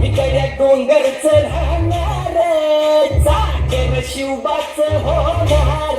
भिकड्या डोंगरच राहणार चाकर शिवबाच होणार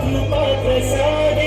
कृपा प्रसादे.